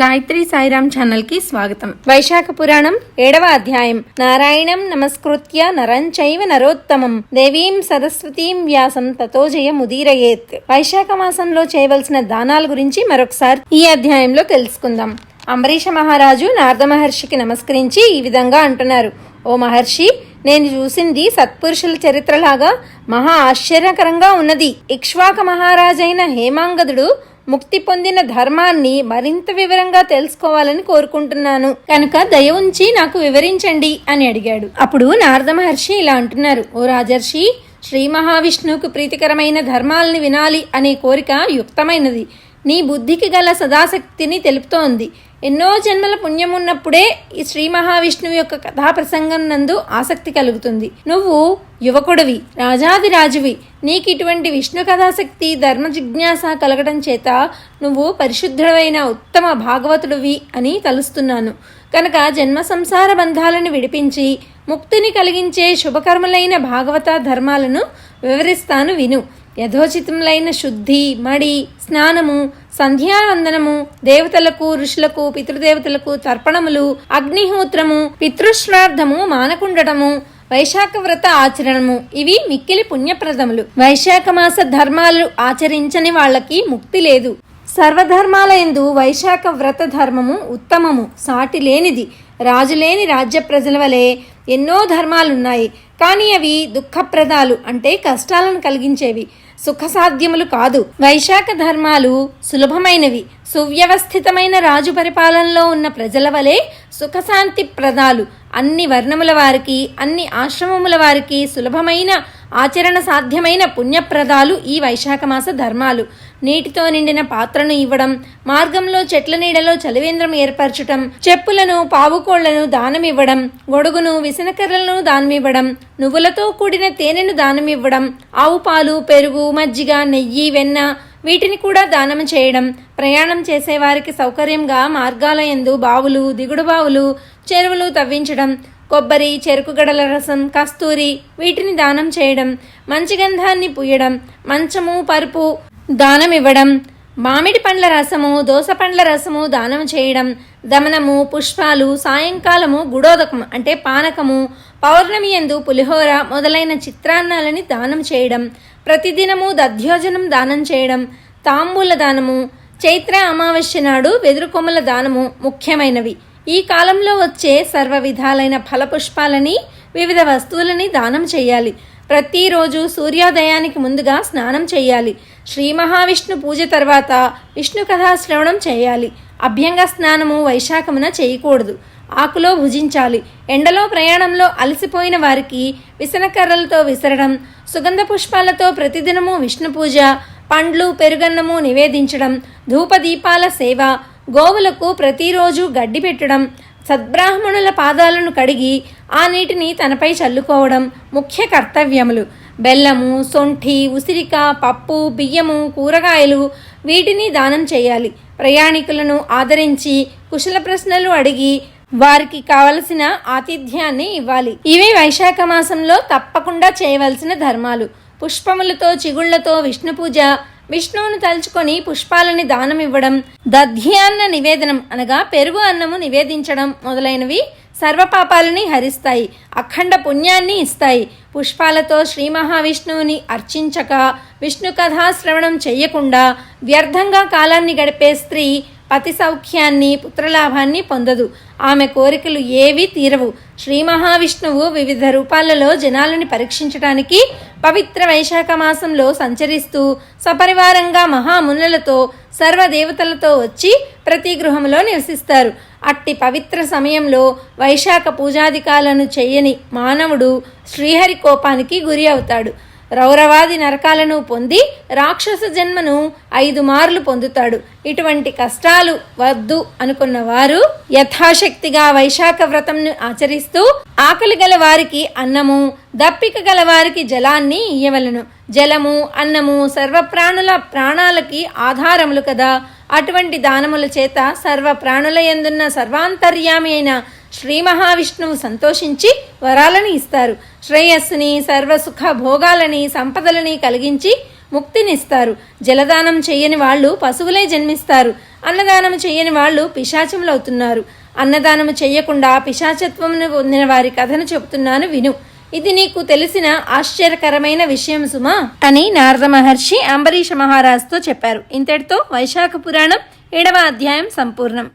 గాయత్రి సాయిరామ్ ఛానల్కి స్వాగతం. వైశాఖ పురాణం ఏడవ అధ్యాయం. నారాయణం నమస్కృత్య నరం చైవ నరోత్తమం. దేవీం సరస్వతీం వ్యాసం తతో జయ ముదీరయేత్. వైశాఖ మాసంలో చేయవలసిన దానాల గురించి మరొకసారి ఈ అధ్యాయంలో తెలుసుకుందాం. అంబరీష మహారాజు నారద మహర్షికి నమస్కరించి ఈ విధంగా అంటున్నారు. ఓ మహర్షి నేను చూసింది సత్పురుషుల చరిత్రలాగా మహా ఆశ్చర్యకరంగా ఉన్నది. ఇక్ష్వాక మహారాజైన హేమాంగదుడు ముక్తి పొందిన ధర్మాన్ని మరింత వివరంగా తెలుసుకోవాలని కోరుకుంటున్నాను. కనుక దయ ఉంచి నాకు వివరించండి అని అడిగాడు. అప్పుడు నారద మహర్షి ఇలా అంటున్నారు. ఓ రాజర్షి శ్రీ మహావిష్ణువుకు ప్రీతికరమైన ధర్మాలని వినాలి అనే కోరిక యుక్తమైనది. నీ బుద్ధికి గల సదాశక్తిని తెలుపుతోంది. ఎన్నో జన్మల పుణ్యం ఉన్నప్పుడే ఈ శ్రీ మహావిష్ణువు యొక్క కథా ప్రసంగం నందు ఆసక్తి కలుగుతుంది. నువ్వు యువకుడివి రాజాది రాజువి నీకు ఇటువంటి విష్ణు కథాశక్తి ధర్మ జిజ్ఞాస కలగడం చేత నువ్వు పరిశుద్ధుడైన ఉత్తమ భాగవతుడివి అని తలుస్తున్నాను. కనుక జన్మ సంసార బంధాలను విడిపించి ముక్తిని కలిగించే శుభకర్మలైన భాగవత ధర్మాలను వివరిస్తాను విను. యథోచితములైన శుద్ధి మడి స్నానము సంధ్యావందనము దేవతలకు ఋషులకు పితృదేవతలకు తర్పణములు అగ్నిహోత్రము పితృశ్రార్థము మానకుండటము వైశాఖ వ్రత ఆచరణము. ఇవి మిక్కిలి పుణ్యప్రదములు. వైశాఖ మాస ధర్మాలు ఆచరించని వాళ్ళకి ముక్తి లేదు. సర్వధర్మాల ఎందు వైశాఖ వ్రత ధర్మము ఉత్తమము సాటి లేనిది. రాజులేని రాజ్య ప్రజల వలె ఎన్నో ధర్మాలున్నాయి. కానీ అవి దుఃఖప్రదాలు అంటే కష్టాలను కలిగించేవి. సుఖసాధ్యములు కాదు. వైశాఖ ధర్మాలు సులభమైనవి. సువ్యవస్థితమైన రాజు పరిపాలనలో ఉన్న ప్రజల వలె సుఖశాంతి ప్రదాలు అన్ని వర్ణముల వారికి అన్ని ఆశ్రమముల వారికి సులభమైన ఆచరణ సాధ్యమైన పుణ్యప్రదాలు ఈ వైశాఖ మాస ధర్మాలు. నీటితో నిండిన పాత్రను ఇవ్వడం మార్గంలో చెట్ల నీడలో చలివేంద్రం ఏర్పరచటం చెప్పులను పావుకోళ్ళను దానమివ్వడం గొడుగును విసనకర్రలను దానమివ్వడం నువ్వులతో కూడిన తేనెను దానమివ్వడం ఆవు పాలు పెరుగు మజ్జిగ నెయ్యి వెన్న వీటిని కూడా దానం చేయడం ప్రయాణం చేసేవారికి సౌకర్యంగా మార్గాలయందు బావులు దిగుడు బావులు చెరువులు తవ్వించడం కొబ్బరి చెరుకు గడల రసం కస్తూరి వీటిని దానం చేయడం మంచి గంధాన్ని పూయడం మంచము పరుపు దానం ఇవ్వడం మామిడి పండ్ల రసము దోస పండ్ల రసము దానం చేయడం దమనము పుష్పాలు సాయంకాలము గుడోదకం అంటే పానకము పౌర్ణమి ఎందు పులిహోర మొదలైన చిత్రాన్నాలని దానం చేయడం ప్రతిదినము దధ్యోజనం దానం చేయడం తాంబూల దానము చైత్ర అమావాస్య నాడు వెదురు కొమ్మల దానము ముఖ్యమైనవి. ఈ కాలంలో వచ్చే సర్వ విధాలైన ఫలపుష్పాలని వివిధ వస్తువులని దానం చేయాలి. ప్రతిరోజు సూర్యోదయానికి ముందుగా స్నానం చేయాలి. శ్రీ మహావిష్ణు పూజ తర్వాత విష్ణు కథా శ్రవణం చేయాలి. అభ్యంగ స్నానము వైశాఖమున చేయకూడదు. ఆకులో భుజించాలి. ఎండలో ప్రయాణంలో అలసిపోయిన వారికి విసనకర్రలతో విసరడం సుగంధ పుష్పాలతో ప్రతిదినము విష్ణు పూజ పండ్లు పెరుగన్నము నివేదించడం ధూపదీపాల సేవ గోవులకు ప్రతిరోజు గడ్డి పెట్టడం సద్బ్రాహ్మణుల పాదాలను కడిగి ఆ నీటిని తనపై చల్లుకోవడం ముఖ్య కర్తవ్యములు. బెల్లము సొంఠి ఉసిరిక పప్పు బియ్యము కూరగాయలు వీటిని దానం చేయాలి. ప్రయాణికులను ఆదరించి కుశల ప్రశ్నలు అడిగి వారికి కావలసిన ఆతిథ్యాన్ని ఇవ్వాలి. ఇవి వైశాఖ మాసంలో తప్పకుండా చేయవలసిన ధర్మాలు. పుష్పములతో చిగుళ్ళతో విష్ణు పూజ విష్ణువును తలుచుకొని పుష్పాలని దానం ఇవ్వడం దధ్యాన్న నివేదనం అనగా పెరుగు అన్నము నివేదించడం మొదలైనవి సర్వపాపాలని హరిస్తాయి అఖండ పుణ్యాన్ని ఇస్తాయి. పుష్పాలతో శ్రీ మహావిష్ణువుని అర్చించక విష్ణు కథా శ్రవణం చెయ్యకుండా వ్యర్థంగా కాలాన్ని గడిపే స్త్రీ పతి సౌఖ్యాన్ని పుత్రలాభాన్ని పొందదు. ఆమె కోరికలు ఏవీ తీరవు. శ్రీ మహావిష్ణువు వివిధ రూపాలలో జనాలని పరీక్షించడానికి పవిత్ర వైశాఖ మాసంలో సంచరిస్తూ సపరివారంగా మహామునులతో సర్వదేవతలతో వచ్చి ప్రతి గృహంలో నివసిస్తారు. అట్టి పవిత్ర సమయంలో వైశాఖ పూజాధికాలను చెయ్యని మానవుడు శ్రీహరి కోపానికి గురి అవుతాడు. రౌరవాది నరకాలను పొంది రాక్షస జన్మను ఐదు మార్లు పొందుతాడు. ఇటువంటి కష్టాలు వద్దు అనుకున్న వారు యథాశక్తిగా వైశాఖ వ్రతంను ఆచరిస్తూ ఆకలి గల వారికి అన్నము దప్పిక గల వారికి జలాన్ని ఇయ్యవలను. జలము అన్నము సర్వప్రాణుల ప్రాణాలకి ఆధారములు కదా. అటువంటి దానముల చేత సర్వ ప్రాణుల ఎందున్న సర్వాంతర్యామి అయిన శ్రీ మహావిష్ణువు సంతోషించి వరాలని ఇస్తారు. శ్రేయస్సుని సర్వసుఖ భోగాలని సంపదలని కలిగించి ముక్తినిస్తారు. జలదానం చేయని వాళ్ళు పశువులే జన్మిస్తారు. అన్నదానం చేయని వాళ్ళు పిశాచములవుతున్నారు. అన్నదానము చేయకుండా పిశాచత్వమును పొందిన వారి కథను చెబుతున్నాను విను. ఇది నీకు తెలిసిన ఆశ్చర్యకరమైన విషయం సుమా. అని నారద మహర్షి అంబరీష మహారాజుతో చెప్పారు. ఇంతటితో వైశాఖ పురాణం ఏడవ అధ్యాయం సంపూర్ణం.